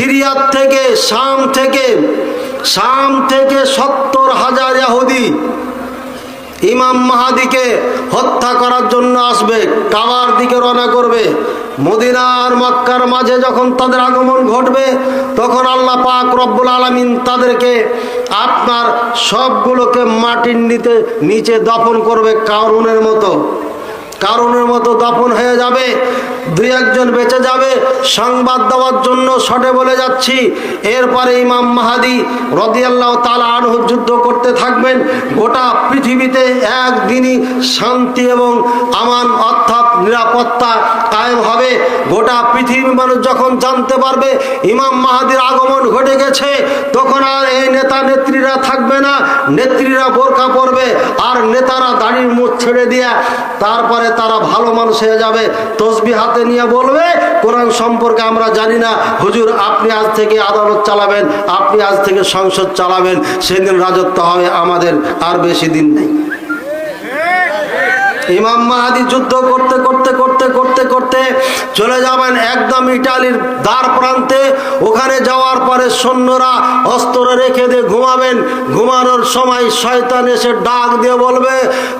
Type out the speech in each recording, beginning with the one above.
সিরিয়ার থেকে, শাম থেকে শাম থেকে সত্তর হাজার ইহুদি ইমাম মাহাদিকে হত্যা করার জন্য আসবে কাবার দিকে রওনা করবে। মদিনার মক্কার মাঝে যখন তাদের আগমন ঘটবে, তখন আল্লাহ পাক রব্বুল আলমিন তাদেরকে আপনার সবগুলোকে মাটির নিতে, নিচে দফন করবে কারুনের মতো। কারণের মতো দফন হয়ে যাবে। দুই একজন বেঁচে যাবে, সংবাদ দেওয়ার জন্য শটে বলে যাচ্ছি। এরপরে ইমাম মাহাদি রদিয়াল্লাহ তালা আনহু যুদ্ধ করতে থাকবেন। গোটা পৃথিবীতে একদিনই শান্তি এবং আমান অর্থাৎ নিরাপত্তা কায়েম হবে। গোটা পৃথিবীর মানুষ যখন জানতে পারবে ইমাম মাহাদির আগমন ঘটে গেছে, তখন আর এই নেতা নেত্রীরা থাকবে না। নেত্রীরা বোরকা পরবে, আর নেতারা দাড়ির মুখ ছেড়ে দিয়ে তারপরে তারা ভালো মানুষ হয়ে যাবে। তসবি হাতে নিয়ে বলবে, কোরআন সম্পর্কে আমরা জানি না। হুজুর, আপনি আজ থেকে আদালত চালাবেন, আপনি আজ থেকে সংসদ চালাবেন, সেদিন রাজত্ব হবে আমাদের, আর বেশি দিন নেই। ইমাম মাহাদি যুদ্ধ করতে করতে করতে করতে করতে চলে যাবেন একদম ইটালির দ্বার প্রান্তে। ওখানে যাওয়ার পরে সৈন্যরা অস্ত্র রেখে দিয়ে ঘুমাবেন। ঘুমানোর সময় শয়তান এসে ডাক দিয়ে বলবে,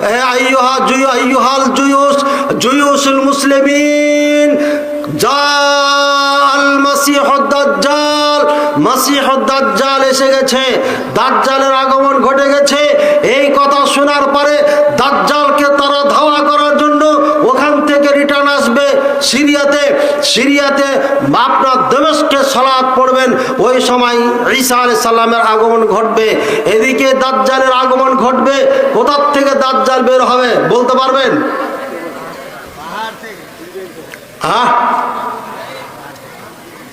"এ আইয়ুহা জুয়ু, আইয়ুহাল জুয়ুস, জুয়ুসুল মুসলিমিন। জাল মাসিহ দাজ্জাল মাসিহ দাজ্জাল এসে গেছে। দাজ্জালের আগমন ঘটে গেছে। এই কথা শোনার পরে দাজ্জালকে তারা ধাওয়া করার জন্য ওখান থেকে রিটার্ন আসবে সিরিয়াতে। সিরিয়াতে আপনার দেমস্কে সালাদ পড়বেন। ওই সময় ঈসা আলাই সাল্লামের আগমন ঘটবে। এদিকে দাজ্জালের আগমন ঘটবে। কোথার থেকে দাজ্জাল বের হবে বলতে পারবেন? হ্যাঁ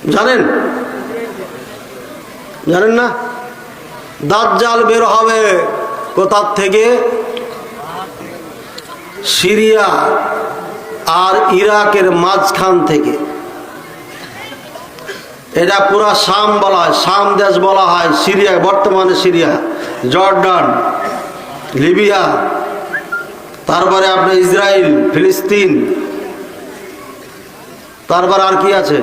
জানেন? জানেন না? দাজ্জাল বের হবে কোথার থেকে? সিরিয়া আর ইরাকের মাঝখান থেকে। এটা পুরা শাম বলা হয়, শাম দেশ বলা হয় সিরিয়া, বর্তমানে সিরিয়া, জর্ডান, লিবিয়া, তারপরে আপনার ইসরায়েল ফিলিস্তিন তারপর আর কি আছে?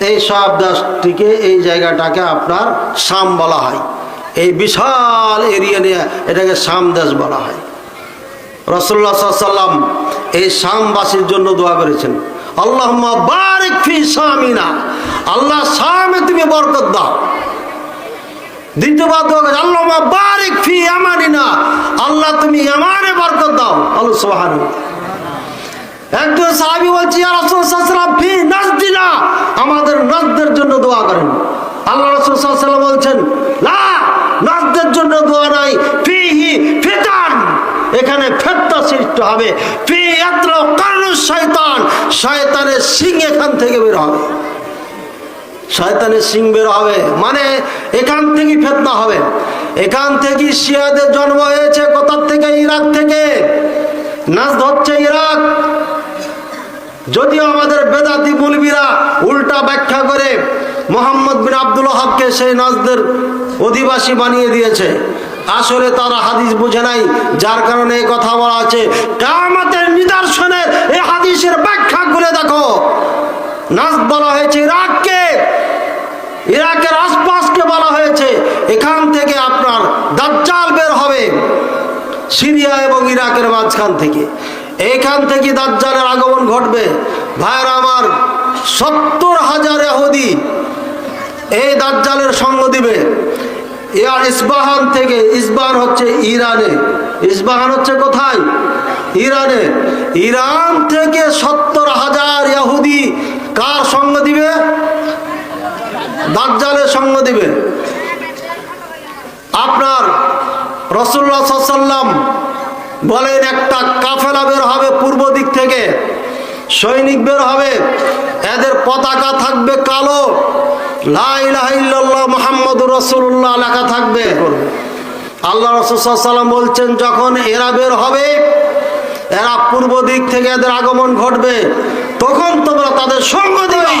এই সব দেশটিকে, এই জায়গাটাকে আপনার শাম বলা হয়। এই বিশাল এরিয়া নিয়ে এটাকে শাম দেশ বলা হয়। রসল্লা সাল্লাম এই শামবাসীর জন্য দোয়া করেছেন। আল্লাহ বারিক ফি শামিনা। আল্লাহ শামে তুমি বরকত দাও। দ্বিতীয়বার দোয়া করেছে আল্লাহ ফি আমানিনা। আল্লাহ তুমি আমারে বরকত দাও। আল্লাহ সোহান একজন সাহাবি বলছি আমাদের নাজদের জন্য দোয়া করেন। আল্লাহ রসুলাম বলছেন না নাজদের জন্য দোয়া নাই, ফিহি ফিতান। এখানে ফেতনা সৃষ্টি হবে। ফি ইয়াত্র কারণ শয়তান। শয়তানের সিং এখান থেকে বের হবে। শয়তানের সিং বের হবে। মানে এখান থেকে ফেতনা হবে। এখান থেকে শিয়াদের জন্ম হয়েছে কোথার থেকে? ইরাক থেকে। নাচ ধরছে ইরাক। যদিও আমাদের বেদাতি মুলবিরা উল্টা ব্যাখ্যা করে মোহাম্মদ বিন আব্দুল হককে সেই নাজদের অধিবাসী বানিয়ে দিয়েছে। আসলে তারা হাদিস বুঝে নাই, যার কারণে এই কথা বলা আছে কামাতের নিদর্শনের এই হাদিসের ব্যাখ্যা করে দেখো। নাজ বলা হয়েছে ইরাককে, ইরাকের আশপাশকে বলা হয়েছে, এখান থেকে আপনার দাজ্জাল বের হবে, সিরিয়া এবং ইরাকের মাঝখান থেকে। এইখান থেকে দাজ্জালের আগমন ঘটবে। ভাইয়ের আমার সত্তর হাজার এহুদি এই দাজ্জালের সঙ্গ দিবে। ইয়ার ইসবাহান থেকে ইসবাহান হচ্ছে ইরানে। ইসবাহান হচ্ছে কোথায়? ইরানে। ইরান থেকে সত্তর হাজার ইহুদি কার সঙ্গ দিবে? দাজ্জালের সঙ্গ দিবে। আপনার রসুল্লাহ সাল্লাম বলেন, একটা কাফেলা বের হবে পূর্ব দিক থেকে, সৈনিক বের হবে, এদের পতাকা থাকবে কালো লাইল্লাহ মোহাম্মদ রসুল্লাহ লেখা থাকবে। আল্লাহ রসুল্লাম বলছেন, যখন এরা বের হবে, এরা পূর্ব দিক থেকে এদের আগমন ঘটবে, তখন তোমরা তাদের সঙ্গ দিবে।